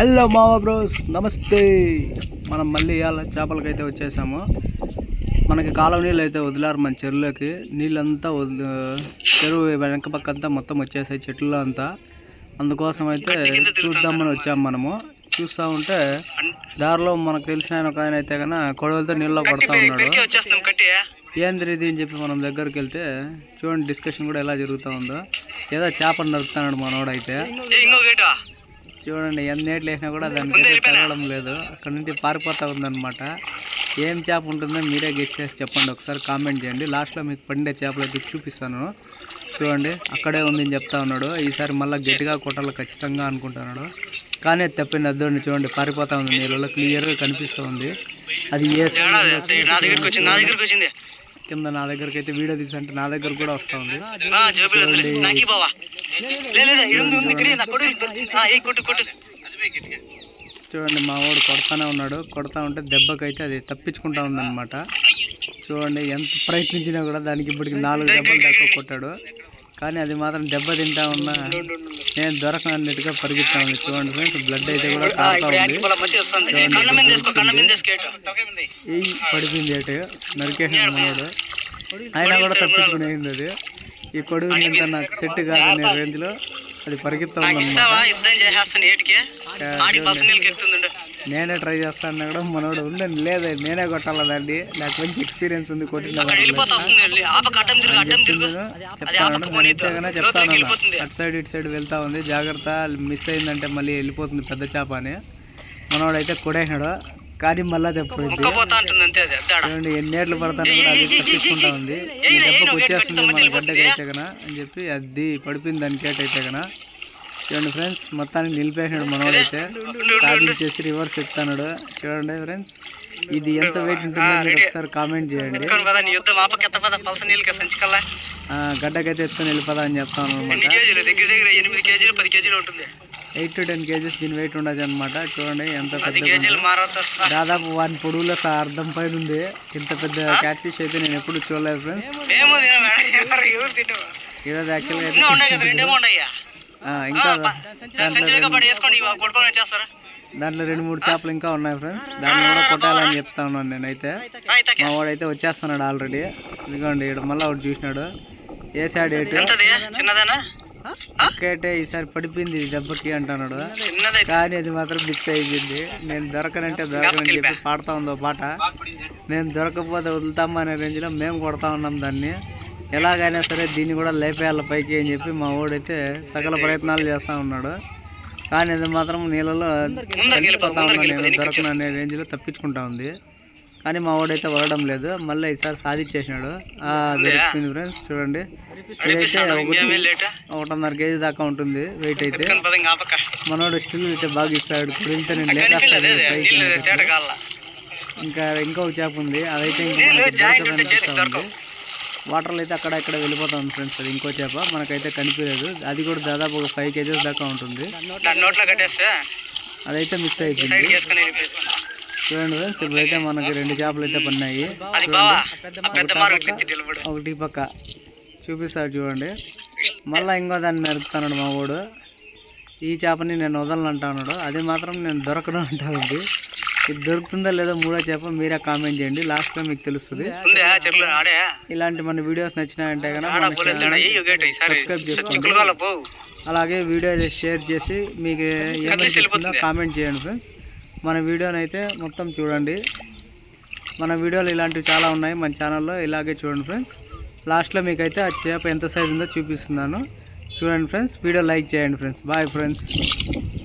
Hello మావా bros నమస్తే. మనం మళ్ళీ ఇవాళ చేపలకైతే వచ్చేసాము. మనకి కాలువ నీళ్ళు అయితే వదిలారు మన చెరువులోకి. నీళ్ళంతా వదిలి చెరువు వెనక పక్క అంతా మొత్తం వచ్చేసాయి చెట్లు అంతా. అందుకోసం అయితే చూద్దామని వచ్చాము మనము. చూస్తూ ఉంటే దారిలో మనకు తెలిసిన ఆయన ఒక ఆయన అయితే కన్నా కొడవలతో నీళ్ళలో కొడతా ఉన్నాడు. ఏంద్రి ఇది అని చెప్పి మనం దగ్గరికి వెళ్తే చూడండి డిస్కషన్ కూడా ఎలా జరుగుతూ ఉందో. ఏదో చేపను నరుకుతున్నాడు మనోడైతే చూడండి ఎన్ని నీళ్ళు వేసినా కూడా దానికి తగలడం లేదు. అక్కడ నుండి పారిపోతా ఉందన్నమాట. ఏం చేప ఉంటుందో మీరే గెస్ చేసి చెప్పండి. ఒకసారి కామెంట్ చేయండి. లాస్ట్లో మీకు పండే చేపలు అయితే చూపిస్తాను. చూడండి అక్కడే ఉందని చెప్తా ఉన్నాడు. ఈసారి మళ్ళీ గట్టిగా కొట్టాలి ఖచ్చితంగా అనుకుంటున్నాడు కానీ అది తప్పింది అద్దోండి చూడండి పారిపోతా ఉంది నీళ్ళలో. క్లియర్గా కనిపిస్తూ ఉంది. అది ఏ కింద నా దగ్గరికి అయితే వీడియో తీసంటే నా దగ్గర కూడా వస్తూ ఉంది. ఉంది. ఇక్కడ నా కొడు కొట్టు కొట్టు. చూడండి మా వాడు కొడతానే ఉన్నాడు. కొడతా ఉంటే దెబ్బకైతే అది తప్పించుకుంటా ఉందన్నమాట. చూడండి ఎంత ప్రయత్నించినా కూడా దానికి ఇప్పటికి నాలుగు దెబ్బలు దాకా కొట్టాడు. కానీ అది మాత్రం దెబ్బ తింటా ఉన్నా నేను దొరకనట్టుగా పరిగెత్తా ఉంది చూడండి ఫ్రెండ్స్ బ్లడ్ అయితే కూడా ఇప్పుడు ఉంది. పడిపోయింది. అటు. నరికేసాడు మనోడు అయినా కూడా తప్పించుకునేది అది. ఈ కొడుకు ఇంత నాకు సెట్ కాదనే రేంజ్లో అది పరిగెత్తా నేనే ట్రై చేస్తాను కూడా మనోడు ఉండండి లేదు నేనే కొట్టాలి దాన్ని? నాకు మంచి ఎక్స్పీరియన్స్ ఉంది కొట్టిన చెప్తాను చెప్తాను. అటు సైడ్ ఇటు సైడ్ వెళ్తా ఉంది. జాగ్రత్త మిస్ అయిందంటే మళ్ళీ వెళ్ళిపోతుంది పెద్ద చేప అని. మనోడైతే కొడేసినాడు. కానీ మళ్ళా అద్దాడ? చూడండి ఎన్నేళ్ళు పడతాను కూడా అది ఉంది. ఈ దెబ్బకు వచ్చేస్తుంది మన గడ్డకి అయితే కన అని చెప్పి అది పడిపోయింది దాని కేట అయితే కన చూడండి ఫ్రెండ్స్ మొత్తానికి నిలిపేసినాడు మనోడైతే సాధించేసి రివర్స్ ఎత్తాడు చూడండి ఫ్రెండ్స్ ఇది ఎంత వెయిట్ ఉంటుందో మీరు ఒకసారి కామెంట్ చేయండి. గడ్డకైతే ఎత్తుకొని వెళ్ళిపోదా అని చెప్తాను ఎన్ని అనమాట ఎయిట్ టు టెన్ కేజెస్ దీని వెయిట్ ఉండదు అనమాట చూడండి ఎంత పది పెద్ద దాదాపు వాని పొడవులో సా అర్థం పైన ఉంది. ఇంత పెద్ద క్యాట్ ఫిష్ అయితే నేను ఎప్పుడు చూడలేదు ఫ్రెండ్స్ ఈరోజు యాక్చువల్గా దాంట్లో రెండు మూడు చేపలు ఇంకా ఉన్నాయి ఫ్రెండ్స్ దాన్ని కూడా కొట్టాలని చెప్తా ఉన్నాను నేనైతే. మా వాడైతే వచ్చేస్తున్నాడు ఆల్రెడీ ఇదిగోండి ఇక్కడ మళ్ళీ ఒకటి చూసినాడు. ఏ సైడ్ ఎంతది? చిన్నదేనా? ఒక్కటే ఈసారి పడిపోయింది దెబ్బకి అంటున్నాడు. కానీ అది మాత్రం మిస్ అయిపోయింది. నేను దొరకనంటే దొరకనని చెప్పి పాడుతా ఉందో పాట. నేను దొరకకపోతే వదులుతామా అనే రేంజ్లో మేము కొడతా ఉన్నాం దాన్ని. ఎలాగైనా సరే దీన్ని కూడా లేపేయాలి పైకి అని చెప్పి మా వాడైతే సకల ప్రయత్నాలు చేస్తూ ఉన్నాడు. కానీ అది మాత్రం నీళ్ళలో కలిసిపోతా ఉన్నా నేను దొరకను అనే రేంజ్లో తప్పించుకుంటా ఉంది. కానీ మా వాడైతే వదలడం లేదు. మళ్ళీ ఈసారి సాధించేసినాడు. ఆ, దొరికింది ఫ్రెండ్స్ చూడండి. ఇదైతే ఒకటిన్నర కేజీ దాకా ఉంటుంది వెయిట్ అయితే. ఇంకా మనోడు స్టిల్ అయితే బాగా ఇస్తాడు. నేను కాల ఇంకా ఇంకొక చేప ఉంది. అదైతే ఇంకా వాటర్లో అయితే అక్కడ ఇక్కడ వెళ్ళిపోతాం ఫ్రెండ్స్ అది ఇంకో చేప. మనకైతే కనిపించలేదు. అది కూడా దాదాపు ఒక ఫైవ్ కేజెస్ దాకా ఉంటుంది. అదైతే మిస్ అయిపోయింది. చూడండి ఫ్రెండ్స్ ఇప్పుడైతే మనకి రెండు చేపలు అయితే పడినాయి ఒకటి పక్క చూపిస్తాడు చూడండి. మళ్ళీ ఇంకో దాన్ని నరుకుతున్నాడు మా వాడు. ఈ చేపని నేను వదలను అంటున్నాడు అది మాత్రం నేను దొరకను అంటా ఉంది ఇది దొరుకుతుందో లేదో మూడో చేప మీరే కామెంట్ చేయండి. లాస్ట్లో మీకు తెలుస్తుంది. ఇలాంటి మన వీడియోస్ నచ్చినాయంటే సబ్స్క్రైబ్ చేసుకోండి. అలాగే వీడియో షేర్ చేసి మీకు కామెంట్ చేయండి ఫ్రెండ్స్ మన వీడియోని అయితే మొత్తం చూడండి. మన వీడియోలు ఇలాంటివి చాలా ఉన్నాయి మన ఛానల్లో ఇలాగే చూడండి ఫ్రెండ్స్. లాస్ట్లో మీకైతే ఆ చేప ఎంత సైజు ఉందో చూపిస్తున్నాను. చూడండి ఫ్రెండ్స్ వీడియో లైక్ చేయండి ఫ్రెండ్స్. Bye friends.